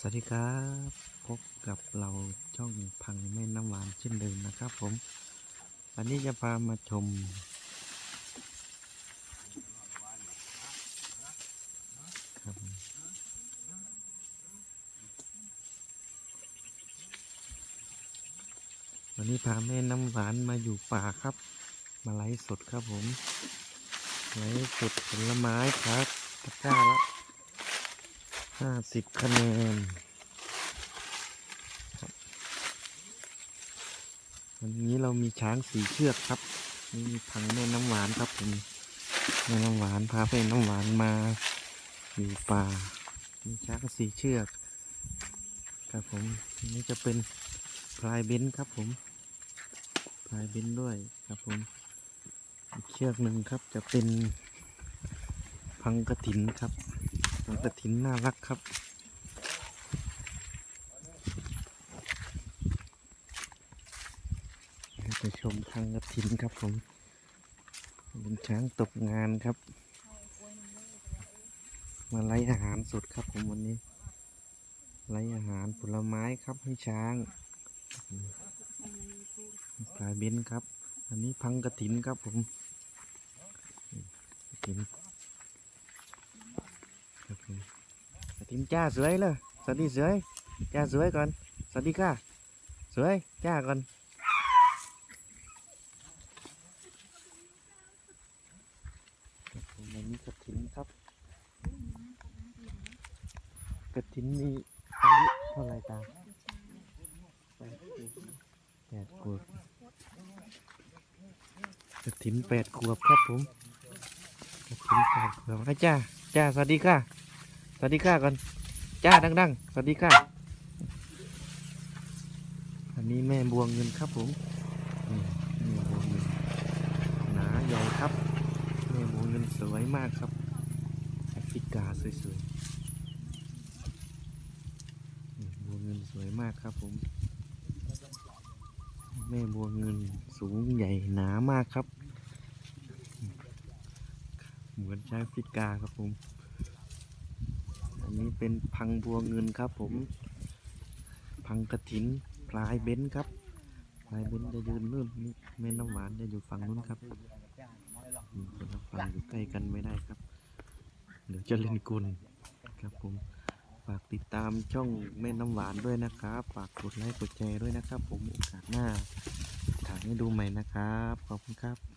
สวัสดีครับพบกับเราช่องพังแม่น้ำหวานเช่นเดิมนะครับผม วันนี้จะพามาชม ครับ วันนี้พาแม่น้ำหวานมาอยู่ป่าครับ มาไลฟ์สดครับผมไลฟ์สดผลไม้ครับตะกร้าละ ห้าสิบคะแนนวันนี้เรามีช้างสีเชือกครับ นี่พังแม่น้ำหวานครับผมแม่น้ำหวานพาแม่น้ำหวานมาอยู่ป่า มีช้างสีเชือก ครับผมนนี้จะเป็นพลายเบนครับผมพลายเบนด้วยครับผมเชือกหนึ่งครับจะเป็นพังกระถินครับ กระถินน่ารักครับ ไปชมพังกระถินครับผมเป็นช้างตกงานครับ มาไล่อาหารสดครับผมวันนี้ ไล่อาหารผลไม้ครับให้ช้างปลายเบนครับ อันนี้พังกระถินครับผมกระถินครับผม กระถินจ้าสวยเลยสวัสดีสวยจ้าสวยก่อนสวัสดีค่ะสวยจ้าก่อนมันนี้กระถินครับกระถินมีอายุเท่าไรตาแปดขวบกระถินแปดขวบครับผมกระถินแปดขวบให้จ้าจ้าสวัสดีค่ะ สวัสดีค่ะก่อน จ้าดังๆ สวัสดีค่ะ อันนี้แม่บวงเงินครับผมนี่แม่บวงเงินหนาใหญ่ครับ แม่บวงเงินสวยมากครับแอฟริกาสวยๆบัวเงินสวยมากครับผม แม่บัวเงินสูงใหญ่หนามากครับ เหมือนช้างฟิกาครับผม อันนี้เป็นพังบัวเงินครับผม พังกระถินพลายเบนซ์ครับพลายเบนซ์จะยืนนู่นนี่แม่น้ำหวานจะอยู่ฝั่งนู้นครับอืมคนละฝั่งอยู่ใกล้กันไม่ได้ครับเดี๋ยวจะเล่นกลครับผมฝากติดตามช่องแม่น้ำหวานด้วยนะครับ ฝากกดไลค์กดแชร์ด้วยนะครับ ผมโอกาสหน้าถ่ายให้ดูใหม่นะครับ ขอบคุณครับ